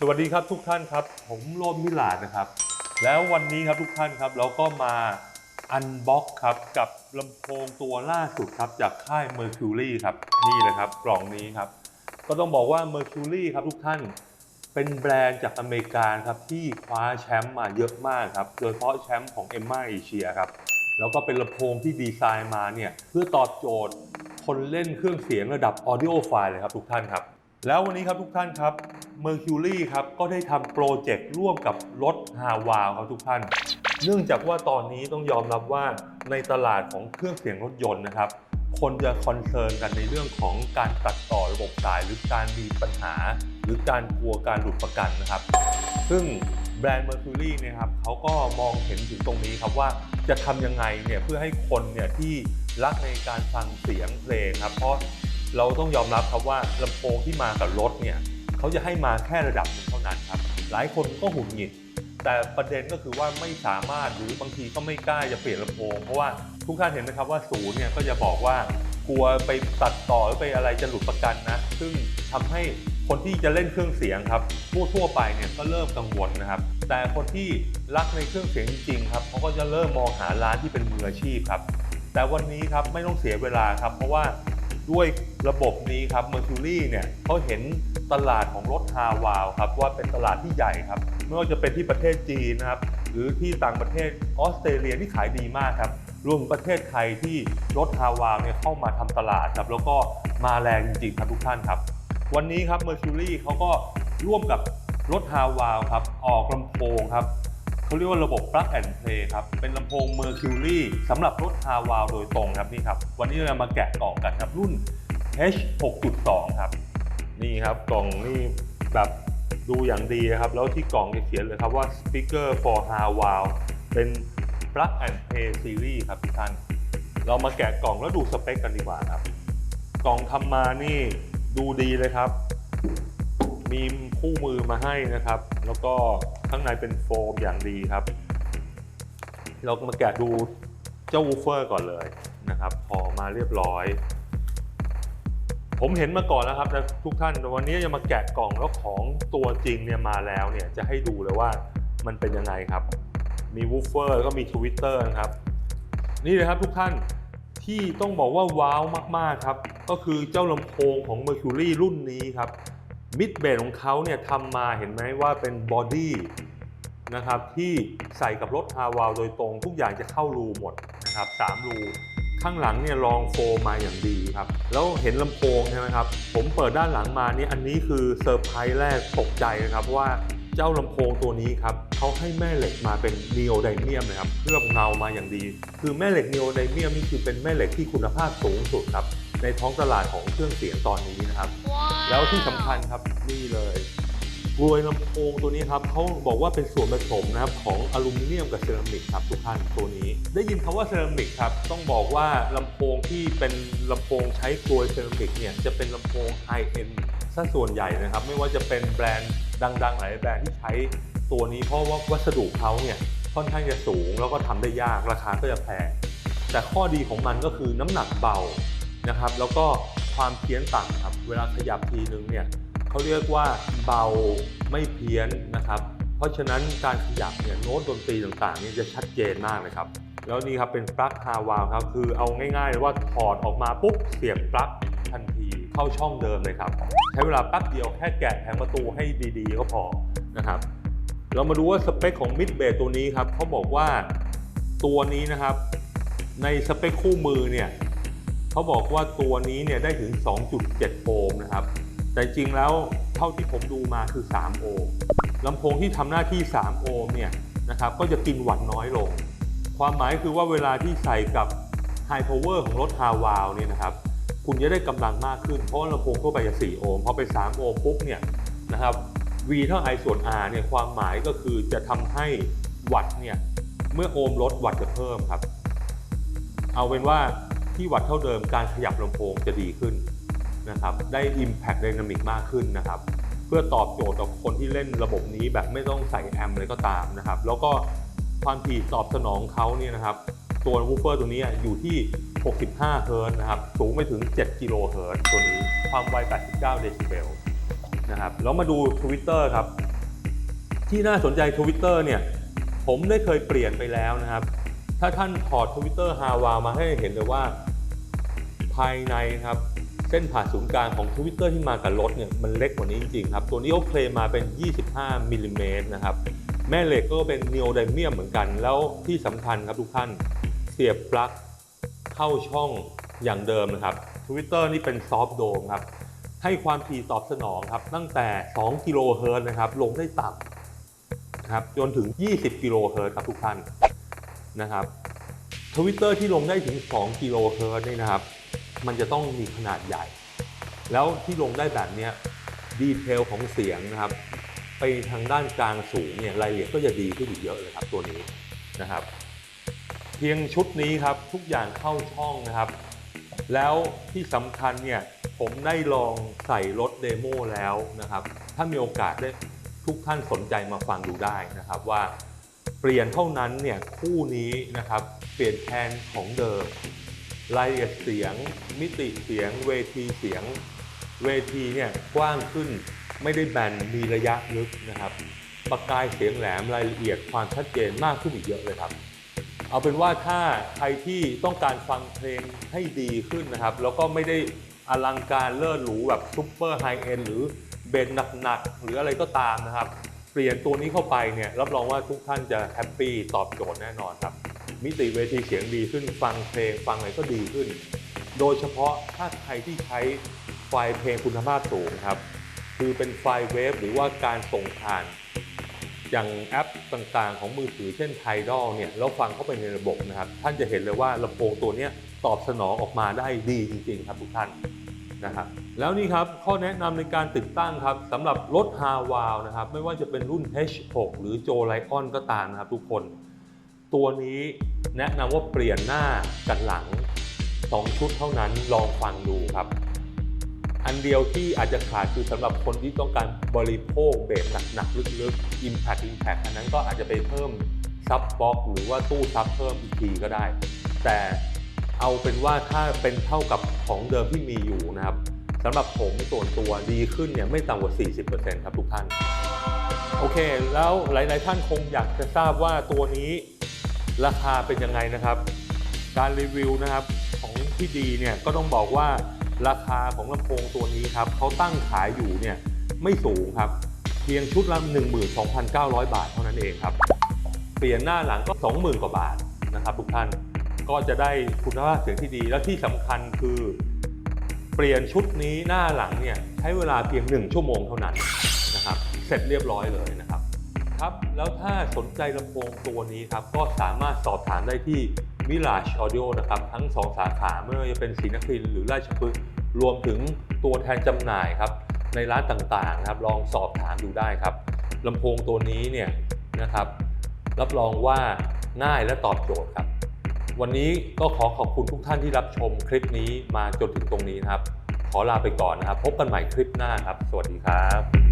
สวัสดีครับทุกท่านครับ ผมโรมมิลาดนะครับ แล้ววันนี้ครับทุกท่านครับเราก็มาอันบ็อกครับกับลำโพงตัวล่าสุดครับจากค่าย Mercury ครับนี่เลยครับกล่องนี้ครับ ก็ต้องบอกว่า Mercury ครับทุกท่านเป็นแบรนด์จากอเมริกาครับที่คว้าแชมป์มาเยอะมากครับโดยเฉพาะแชมป์ของ e m m a เอเชียครับแล้วก็เป็นลำโพงที่ดีไซน์มาเนี่ยเพื่อตอบโจทย์คนเล่นเครื่องเสียงระดับ Audio File เลยครับทุกท่านครับ แล้ววันนี้ครับทุกท่านครับ Mercury ครับก็ได้ทำโปรเจกต์ร่วมกับรถ h a w a ครับทุกท่าน เนื่องจากว่าตอนนี้ต้องยอมรับว่าในตลาดของเครื่องเสียงรถยนต์นะครับ คนจะคอนเซิร์นกันในเรื่องของการตัดต่อระบบสายหรือการมีปัญหา หรือการกลัวการหลุดประกันนะครับ ซึ่งแบรนด์ Mercury เนี่ยครับเขาก็มองเห็นถึงตรงนี้ครับว่าจะทำยังไงเนี่ยเพื่อให้คนเนี่ยที่รักในการฟังเสียงเพลงครับเพราะ เราต้องยอมรับครับว่าลำโพงที่มากับรถเนี่ยเขาจะให้มาแค่ระดับหนึ่งเท่านั้นครับ หลายคนก็หงุดหงิด แต่ประเด็นก็คือว่าไม่สามารถหรือบางทีก็ไม่กล้าจะเปลี่ยนลำโพง เพราะว่าทุกท่านเห็นไหมครับว่าศูนย์เนี่ยก็จะบอกว่ากลัวไปตัดต่อหรือไปอะไรจะหลุดประกันนะ ซึ่งทำให้คนที่จะเล่นเครื่องเสียงครับทั่วทั่วไปเนี่ยก็เริ่มกังวลนะครับ แต่คนที่รักในเครื่องเสียงจริงๆครับเขาก็จะเริ่มมองหาร้านที่เป็นมืออาชีพครับ แต่วันนี้ครับไม่ต้องเสียเวลาครับ เพราะว่า ด้วยระบบนี้ครับ Mercury เนี่ยเขาเห็นตลาดของรถฮาวาวครับว่าเป็นตลาดที่ใหญ่ครับไม่ว่าจะเป็นที่ประเทศจีนนะครับหรือที่ต่างประเทศออสเตรเลียที่ขายดีมากครับรวมถึงประเทศไทยที่รถฮาวาวเนี่ยเข้ามาทำตลาดครับแล้วก็มาแรงจริงๆครับทุกท่านครับ วันนี้ครับ Mercury เขาก็ร่วมกับรถฮาวาวครับออกลำโพงครับ เขาเรียกว่าระบบ plug and play ครับ เป็นลำโพง Mercury สำหรับรถ h a w a l โดยตรงครับนี่ครับ วันนี้เรามาแกะกล่องกันครับรุ่น H 6.2 ครับ นี่ครับกล่องนี่แบบดูอย่างดีนะครับ แล้วที่กล่องจะเขียนเลยครับว่า speaker for h a w a l เป็น plug and play series ครับทุกท่าน เรามาแกะกล่องแล้วดูสเปคกันดีกว่าครับ กล่องทำมานี่ดูดีเลยครับ มีคู่มือมาให้นะครับ แล้วก็ ข้างในเป็นโฟมอย่างดีครับ เรามาแกะดูเจ้าวูเฟอร์ก่อนเลยนะครับพอมาเรียบร้อย ผมเห็นมาก่อนแล้วครับทุกท่านแต่วันนี้จะมาแกะกล่องแล้วของตัวจริงเนี่ยมาแล้วเนี่ยจะให้ดูเลยว่ามันเป็นยังไงครับ มีวูเฟอร์แล้วก็มีทวิตเตอร์นะครับ นี่เลยครับทุกท่านที่ต้องบอกว่าว้าวมากๆครับ ก็คือเจ้าลำโพงของ Mercury รุ่นนี้ครับ มิดเบสของเขาเนี่ยทำมาเห็นไหมว่าเป็นบอดี้นะครับที่ใส่กับรถฮาวาลโดยตรง ทุกอย่างจะเข้ารูหมดนะครับสามรูข้างหลังเนี่ยรองโฟมมาอย่างดีครับ แล้วเห็นลำโพงใช่ไหมครับ ผมเปิดด้านหลังมานี่อันนี้คือเซอร์ไพรส์แรกตกใจนะครับว่าเจ้าลำโพงตัวนี้ครับเขาให้แม่เหล็กมาเป็นนีโอไดเมียมนะครับเคลือบเงามาอย่างดี คือแม่เหล็กนีโอไดเมียมนี่คือเป็นแม่เหล็กที่คุณภาพสูงสุดครับ ในท้องตลาดของเครื่องเสียงตอนนี้นะครับ แล้วที่สำคัญครับนี่เลยกลวยลำโพงตัวนี้ครับเขาบอกว่าเป็นส่วนผสมนะครับของอลูมิเนียมกับเซรามิกครับทุกท่านตัวนี้ ได้ยินคำว่าเซรามิกครับต้องบอกว่าลำโพงที่เป็นลำโพงใช้กลวยเซรามิกเนี่ยจะเป็นลำโพงไฮเอ็นซะส่วนใหญ่นะครับ ไม่ว่าจะเป็นแบรนด์ดังๆ หลายแบรนด์ที่ใช้ตัวนี้เพราะว่าวัสดุเขาเนี่ยค่อนข้างจะสูงแล้วก็ทำได้ยากราคาก็จะแพงแต่ข้อดีของมันก็คือน้ำหนักเบา นะครับ แล้วก็ความเพี้ยนต่ำครับ เวลาขยับทีนึงเนี่ยเขาเรียกว่าเบาไม่เพี้ยนนะครับ เพราะฉะนั้นการขยับเนี่ยโน้ตดนตรีต่างๆเนี่ยจะชัดเจนมากเลยครับ แล้วนี่ครับเป็นปลั๊กฮาวาลครับ คือเอาง่ายๆเลยว่าถอดออกมาปุ๊บเสียบปลั๊กทันทีเข้าช่องเดิมเลยครับ ใช้เวลาแป๊บเดียวแค่แกะแผงประตูให้ดี ๆ ก็พอนะครับ เรามาดูว่าสเปคของมิดเบสตัวนี้ครับเขาบอกว่าตัวนี้นะครับในสเปคคู่มือเนี่ย เขาบอกว่าตัวนี้เนี่ยได้ถึง 2.7 โอห์มนะครับ แต่จริงแล้วเท่าที่ผมดูมาคือ 3 โอห์มลำโพงที่ทำหน้าที่ 3 โอห์มเนี่ยนะครับก็จะกินวัตต์น้อยลง ความหมายคือว่าเวลาที่ใส่กับ High Power ของรถ h a w a l เนี่ยนะครับ คุณจะได้กำลังมากขึ้น เพราะลำโพงทั่วไปจะ 4 โอห์มพอไป 3 โอห์มปุ๊บเนี่ยนะครับ V เท่า I ส่วน R เนี่ยความหมายก็คือจะทำให้วัตต์เนี่ยเมื่อโอห์มลดวัตต์จะเพิ่มครับ เอาเป็นว่า ที่วัดเท่าเดิมการขยับลำโพงจะดีขึ้นนะครับได้ Impact Dynamic มากขึ้นนะครับ เพื่อตอบโจทย์กับคนที่เล่นระบบนี้แบบไม่ต้องใส่แอมป์เลยก็ตามนะครับ แล้วก็ความถี่ตอบสนองเขาเนี่ยนะครับตัววูฟเฟอร์ตัวนี้อยู่ที่ 65 เฮิร์ตนะครับ สูงไปถึง 7 กิโลเฮิร์ตตัวนี้ ความไว 89 เดซิเบลนะครับ แล้วมาดู Twitter ครับ ที่น่าสนใจ Twitter เนี่ย ผมได้เคยเปลี่ยนไปแล้วนะครับ ถ้าท่านถอด Twitter h a w a มาให้เห็นเลยว่า ภายในครับเส้นผ่าศูนย์กลางของ Twitter ที่มากับรถเนี่ยมันเล็กกว่านี้จริงๆครับ ตัวนี้เขาเคลมมาเป็น 25มิลลิเมตรนะครับแม่เหล็กก็เป็นนีโอไดเมียมเหมือนกัน แล้วที่สำคัญครับทุกท่านเสียบปลั๊กเข้าช่องอย่างเดิมนะครับ Twitter นี่เป็นซอฟต์โดมครับให้ความถี่ตอบสนองครับตั้งแต่ 2 กิโลเฮิรตซ์นะครับลงได้ต่ำนะครับจนถึง 20 กิโลเฮิรตซ์ครับทุกท่านนะครับทวิตเตอร์ที่ลงได้ถึง 2 กิโลเฮิรตซ์นี่นะครับ มันจะต้องมีขนาดใหญ่ แล้วที่ลงได้แบบนี้ดีเทลของเสียงนะครับ ไปทางด้านกลางสูงเนี่ยรายละเอียดก็จะดีขึ้นอีกเยอะเลยครับตัวนี้นะครับ เพียงชุดนี้ครับทุกอย่างเข้าช่องนะครับ แล้วที่สำคัญเนี่ยผมได้ลองใส่รถเดโมแล้วนะครับ ถ้ามีโอกาสได้ทุกท่านสนใจมาฟังดูได้นะครับว่าเปลี่ยนเท่านั้นเนี่ยคู่นี้นะครับ เปลี่ยนแทนของเดิม รายละเอียดเสียง มิติเสียง เวทีเสียง เวทีเนี่ยกว้างขึ้นไม่ได้แบนมีระยะลึกนะครับ ประกายเสียงแหลมรายละเอียดความชัดเจนมากขึ้นอีกเยอะเลยครับ เอาเป็นว่าถ้าใครที่ต้องการฟังเพลงให้ดีขึ้นนะครับ แล้วก็ไม่ได้อลังการเลิศหรูแบบซุปเปอร์ไฮเอ็นหรือเบนหนักๆหรืออะไรก็ตามนะครับ เปลี่ยนตัวนี้เข้าไปเนี่ยรับรองว่าทุกท่านจะแฮปปี้ตอบโจทย์แน่นอนครับ มิติเวทีเสียงดีขึ้นฟังเพลงฟังอะไรก็ดีขึ้น โดยเฉพาะถ้าใครที่ใช้ไฟล์เพลงคุณภาพสูงครับ คือเป็นไฟล์เวฟหรือว่าการส่งผ่าน อย่างแอปต่างๆ ของมือถือเช่น Tidal เนี่ยแล้วฟังเข้าไปในระบบนะครับ ท่านจะเห็นเลยว่าลำโพงตัวนี้ตอบสนองออกมาได้ดีจริงๆครับทุกท่านนะครับแล้วนี่ครับข้อแนะนำในการติดตั้งครับสำหรับรถ h a w a l นะครับไม่ว่าจะเป็นรุ่น H6 หรือ Joe Lion ก็ตามนะครับทุกคน ตัวนี้แนะนำว่าเปลี่ยนหน้ากับหลัง 2 ชุดเท่านั้นลองฟังดูครับ อันเดียวที่อาจจะขาดคือสำหรับคนที่ต้องการบริโภคเบสหนักๆลึกๆ Impact Impact อันนั้นก็อาจจะไปเพิ่มซับบ็อกหรือว่าตู้ซับเพิ่มอีกทีก็ได้ แต่เอาเป็นว่าถ้าเป็นเท่ากับของเดิมที่มีอยู่นะครับสำหรับผมส่วนตัวดีขึ้นเนี่ยไม่ต่ำกว่า 40%ครับทุกท่าน โอเค แล้วหลาย ๆ ท่านคงอยากจะทราบว่าตัวนี้ ราคาเป็นยังไงนะครับ การรีวิวนะครับของพี่ดีเนี่ยก็ต้องบอกว่าราคาของลำโพงตัวนี้ครับเขาตั้งขายอยู่เนี่ยไม่สูงครับ เพียงชุดละ 12,900 บาทเท่านั้นเองครับ เปลี่ยนหน้าหลังก็ 20,000 กว่าบาทนะครับทุกท่านก็จะได้คุณภาพเสียงที่ดีและที่สำคัญคือ เปลี่ยนชุดนี้หน้าหลังเนี่ยใช้เวลาเพียง 1 ชั่วโมงเท่านั้นนะครับเสร็จเรียบร้อยเลยนะครับ ครับ แล้วถ้าสนใจลำโพงตัวนี้ครับ ก็สามารถสอบถามได้ที่ Mirage Audio นะครับ ทั้ง 2 สาขาไม่ว่าจะเป็นศรีนครินหรือราชพฤกษ์รวมถึงตัวแทนจำหน่ายครับ ในร้านต่างๆนะครับ ลองสอบถามดูได้ครับลำโพงตัวนี้เนี่ยนะครับ รับรองว่าง่ายและตอบโจทย์ครับ วันนี้ก็ขอขอบคุณทุกท่านที่รับชมคลิปนี้มาจนถึงตรงนี้นะครับ ขอลาไปก่อนนะครับ พบกันใหม่คลิปหน้าครับ สวัสดีครับ